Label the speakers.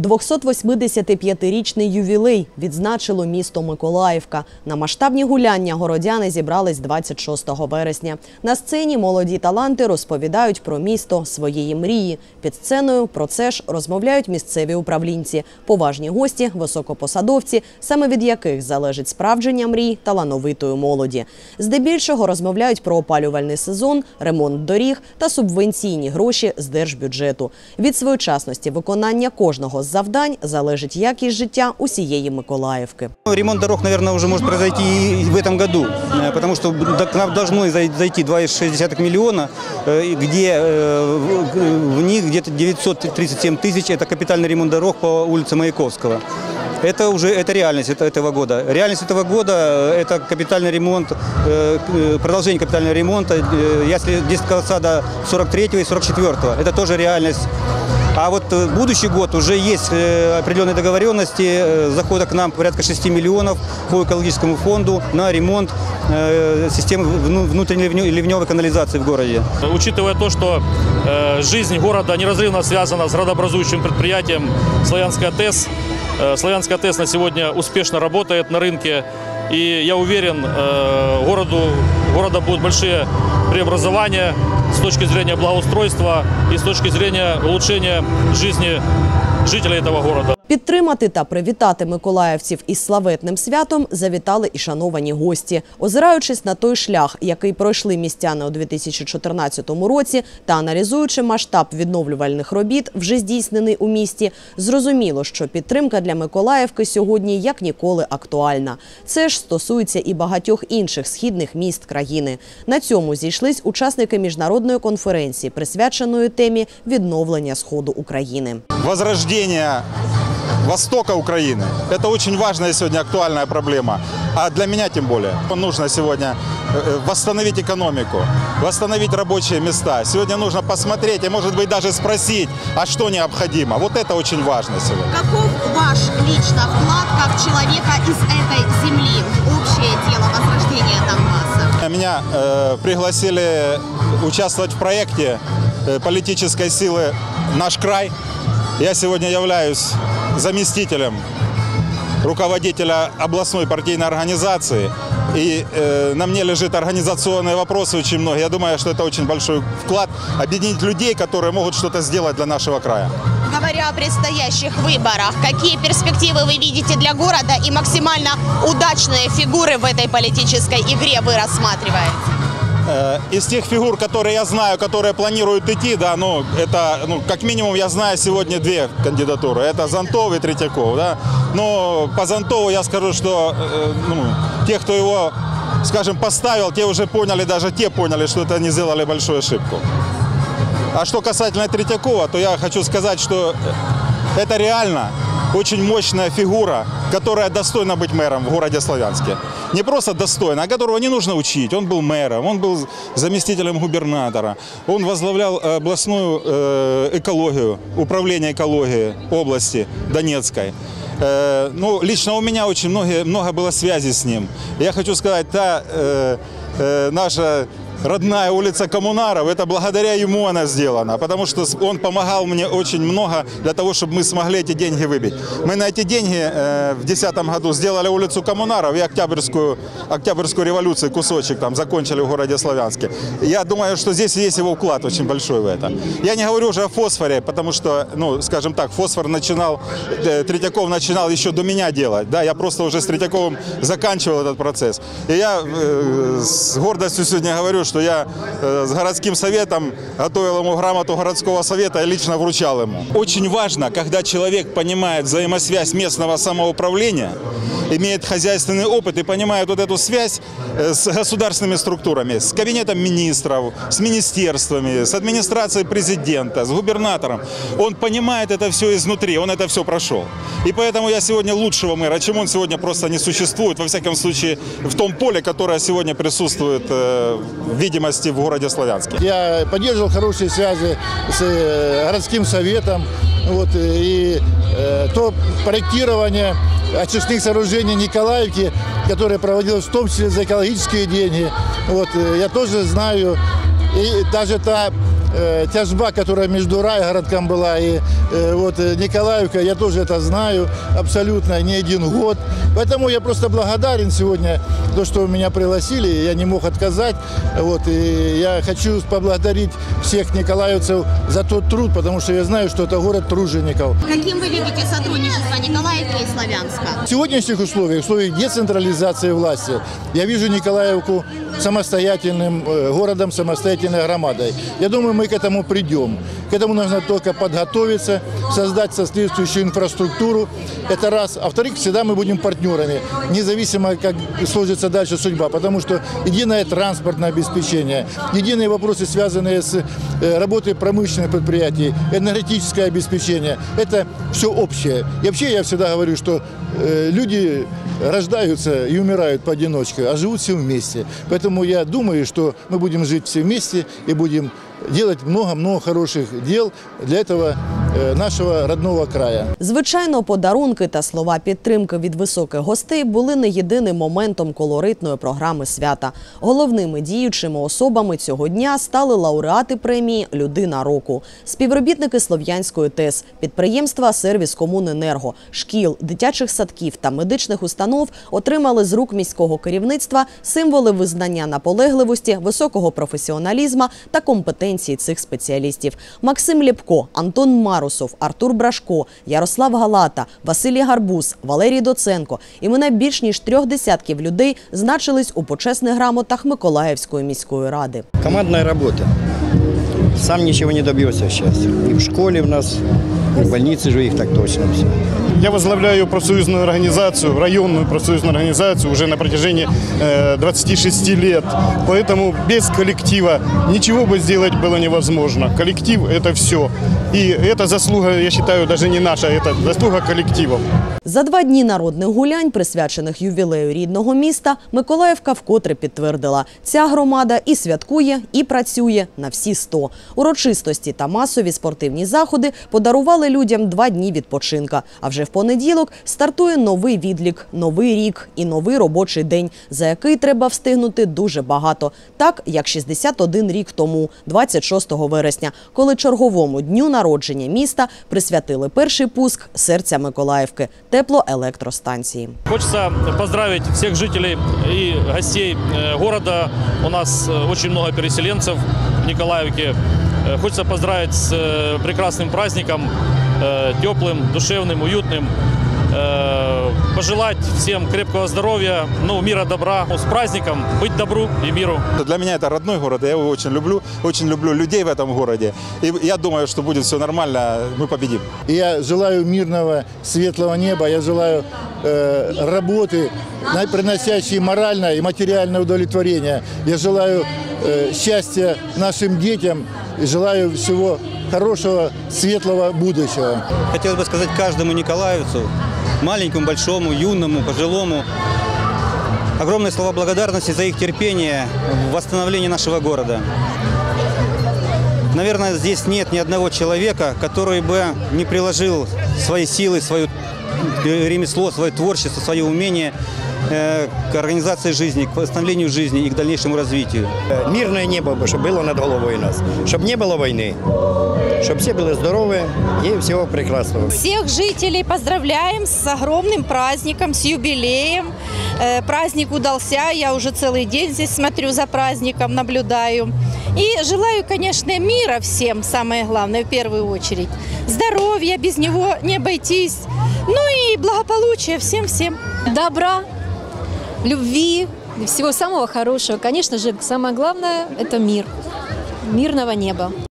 Speaker 1: 285-річний ювілей відзначило місто Миколаївка. На масштабні гуляння городяни зібрались 26 вересня. На сцені молоді таланти розповідають про місто своєї мрії. Під сценою про це ж розмовляють місцеві управлінці, поважні гості, високопосадовці, саме від яких залежить справдження мрій талановитої молоді. Здебільшого розмовляють про опалювальний сезон, ремонт доріг та субвенційні гроші з держбюджету. Від своєчасності виконання кожного з завдань залежить якість життя усієї Миколаївки.
Speaker 2: Ремонт дорог, наверное, уже может произойти и в этом году, э, потому что до- к нам должно зай- зайти 2,6 миллиона, э, где э, в- в них где-то 937 тысяч – это капитальный ремонт дорог по улице Маяковского. Это уже это реальность это- этого года. Реальность этого года э, – это капитальный ремонт, э, к- э, продолжение капитального ремонта, э, если детского сада 43 и 44 это тоже реальность. А вот э, будущий год уже есть э, определенные договоренности э, захода к нам порядка 6 миллионов по экологическому фонду на ремонт системы вну- внутренней ливневой канализации в городе.
Speaker 3: Учитывая то, что жизнь города неразрывно связана с градообразующим предприятием «Славянская ТЭС», «Славянская ТЭС» на сегодня успешно работает на рынке, и я уверен, э, городу, города будут большие преобразования с точки зрения благоустройства и с точки зрения улучшения жизни жителей этого города.
Speaker 1: Підтримати та привітати миколаївців із славетним святом завітали і шановані гості. Озираючись на той шлях, який пройшли містяни у 2014 році, та аналізуючи масштаб відновлювальних робіт, вже здійснений у місті, зрозуміло, що підтримка для Миколаївки сьогодні як ніколи актуальна. Це ж стосується і багатьох інших східних міст країни. На цьому зійшлись учасники міжнародної конференції, присвяченої темі відновлення сходу України.
Speaker 4: возрождение востока Украины. Это очень важная сегодня актуальная проблема. А для меня тем более. Нужно сегодня э, восстановить экономику, восстановить рабочие места. Сегодня нужно посмотреть и, может быть, даже спросить, а что необходимо. Вот это очень важно сегодня.
Speaker 5: Каков ваш лично вклад как человека из этой земли в общее дело возрождения Донбасса?
Speaker 4: Меня э, пригласили участвовать в проекте э, политической силы «Наш край». Я сегодня являюсь заместителем руководителя областной партийной организации. И э, на мне лежит организационные вопросы очень много. Я думаю, что это очень большой вклад объединить людей, которые могут что-то сделать для нашего края.
Speaker 5: Говоря о предстоящих выборах, какие перспективы вы видите для города и максимально удачные фигуры в этой политической игре вы рассматриваете?
Speaker 4: Э, Из тех фигур, которые я знаю, которые планируют идти, да, ну, это, ну, как минимум, я знаю сегодня две кандидатуры. Это Зонтов и Третьяков, да. Но по Зонтову я скажу, что, э, ну, те, кто его, скажем, поставил, те уже поняли, даже те поняли, что это они сделали большую ошибку. А что касательно Третьякова, то я хочу сказать, что это реально очень мощная фигура, которая достойна быть мэром в городе Славянске. Не просто достойна, а которого не нужно учить. Он был мэром, он был заместителем губернатора, он возглавлял э, областную э, экологию, управление экологией области Донецкой. Э, Ну, лично у меня очень много, много было связи с ним. Я хочу сказать, та э, наша родная улица Коммунаров, это благодаря ему она сделана, потому что он помогал мне очень много для того, чтобы мы смогли эти деньги выбить. Мы на эти деньги э, в 2010 году сделали улицу Коммунаров и Октябрьскую, Октябрьскую революцию, кусочек там закончили в городе Славянске. Я думаю, что здесь есть его вклад очень большой в это. Я не говорю уже о фосфоре, потому что, ну, скажем так, фосфор начинал, э, Третьяков начинал еще до меня делать, да, я просто уже с Третьяковым заканчивал этот процесс. И я э, с гордостью сегодня говорю, что я с городским советом готовил ему грамоту городского совета и лично вручал ему. Очень важно, когда человек понимает взаимосвязь местного самоуправления, имеет хозяйственный опыт и понимает вот эту связь э, с государственными структурами, с кабинетом министров, с министерствами, с администрацией президента, с губернатором. Он понимает это все изнутри, он это все прошел. И поэтому я сегодня лучшего мэра, чем он сегодня просто не существует, во всяком случае, в том поле, которое сегодня присутствует э, видимости в городе Славянске.
Speaker 6: Я поддерживал хорошие связи с э, городским советом. Вот, и э, то проектирование очистных сооружений Николаевки, которое проводилось в том числе за экологические деньги, вот, э, я тоже знаю. И даже та э, тяжба, которая между Райгородком была и э, вот э, Николаевкой, я тоже это знаю абсолютно, не один год. Поэтому я просто благодарен сегодня, то, что меня пригласили, я не мог отказать. Вот, и я хочу поблагодарить всех николаевцев за тот труд, потому что я знаю, что это город тружеников.
Speaker 5: Каким вы видите сотрудничество Николаевки и Славянска?
Speaker 6: В сегодняшних условиях, в условиях децентрализации власти, я вижу Николаевку самостоятельным э, городом, самостоятельной громадой. Я думаю, мы к этому придем. К этому нужно только подготовиться, создать соответствующую инфраструктуру. Это раз. А во-вторых, всегда мы будем партнерами, независимо, как сложится дальше судьба. Потому что единое транспортное обеспечение, единые вопросы, связанные с э, работой промышленных предприятий, энергетическое обеспечение, это все общее. И вообще я всегда говорю, что э, люди рождаются и умирают поодиночке, а живут все вместе. Поэтому я думаю, что мы будем жить все вместе и будем делать много-много хороших дел. Для этого э, нашего родного края.
Speaker 1: Звичайно, подарунки та слова підтримки від високих гостей були не єдиним моментом колоритної програми свята. Головними діючими особами цього дня стали лауреати премії Людина року, співробітники Слов'янської ТЕС, підприємства Сервіс Комуненерго, шкіл, дитячих садків та медичних установ отримали з рук міського керівництва символи визнання наполегливості, високого професіоналізму та компетенції цих спеціалістів. Максим Лєпко, Антон Марусов, Артур Брашко, Ярослав Галата, Василій Гарбуз, Валерій Доценко. Імена більш ніж трьох десятків людей значились у почесних грамотах Миколаївської міської ради.
Speaker 7: Командна робота. Сам нічого не добився зараз. І в школі в нас, і в больниці їх так точно все.
Speaker 8: Я возглавляю профсоюзную организацию, районную профсоюзную организацию уже на протяжении э, 26 лет. Поэтому без коллектива ничего бы сделать было невозможно. Коллектив – это все. И это заслуга, я считаю, даже не наша, это заслуга коллективов.
Speaker 1: За два дні народних гулянь, присвячених ювілею рідного міста, Миколаївка вкотре підтвердила, ця громада і святкує, і працює на всі сто. Урочистості та масові спортивні заходи подарували людям два дні відпочинка. А вже в понеділок стартує новий відлік, новий рік і новий робочий день, за який треба встигнути дуже багато. Так, як 61 рік тому, 26 вересня, коли черговому дню народження міста присвятили перший пуск серця Миколаївки – теплоелектростанції.
Speaker 3: Хочется поздравить всех жителей и гостей э, города. У нас э, очень много переселенцев в Николаевке. Э, Хочется поздравить с э, прекрасным праздником, э, Теплым, душевным, уютным. Пожелать всем крепкого здоровья, ну, мира, добра. С праздником, быть добру и миру.
Speaker 4: Для меня это родной город, я его очень люблю, очень люблю людей в этом городе. И я думаю, что будет все нормально, мы победим.
Speaker 6: И я желаю мирного, светлого неба, я желаю э, работы, приносящей моральное и материальное удовлетворение. Я желаю э, счастья нашим детям и желаю всего хорошего, светлого будущего.
Speaker 2: Хотелось бы сказать каждому николаевцу, маленькому, большому, юному, пожилому, огромные слова благодарности за их терпение в восстановлении нашего города. Наверное, здесь нет ни одного человека, который бы не приложил свои силы, свое ремесло, свое творчество, свое умение к организации жизни, к восстановлению жизни и к дальнейшему развитию.
Speaker 7: Э, Мирное небо, бы, чтобы было над головой нас. Чтобы не было войны. Чтобы все были здоровы и всего прекрасного.
Speaker 9: Всех жителей поздравляем с огромным праздником, с юбилеем. Э, Праздник удался, я уже целый день здесь смотрю за праздником, наблюдаю. И желаю, конечно, мира всем, самое главное, в первую очередь. Здоровья, без него не обойтись. Ну и благополучия всем-всем.
Speaker 10: добра, любви, всего самого хорошего. Конечно же, самое главное – это мир, мирного неба.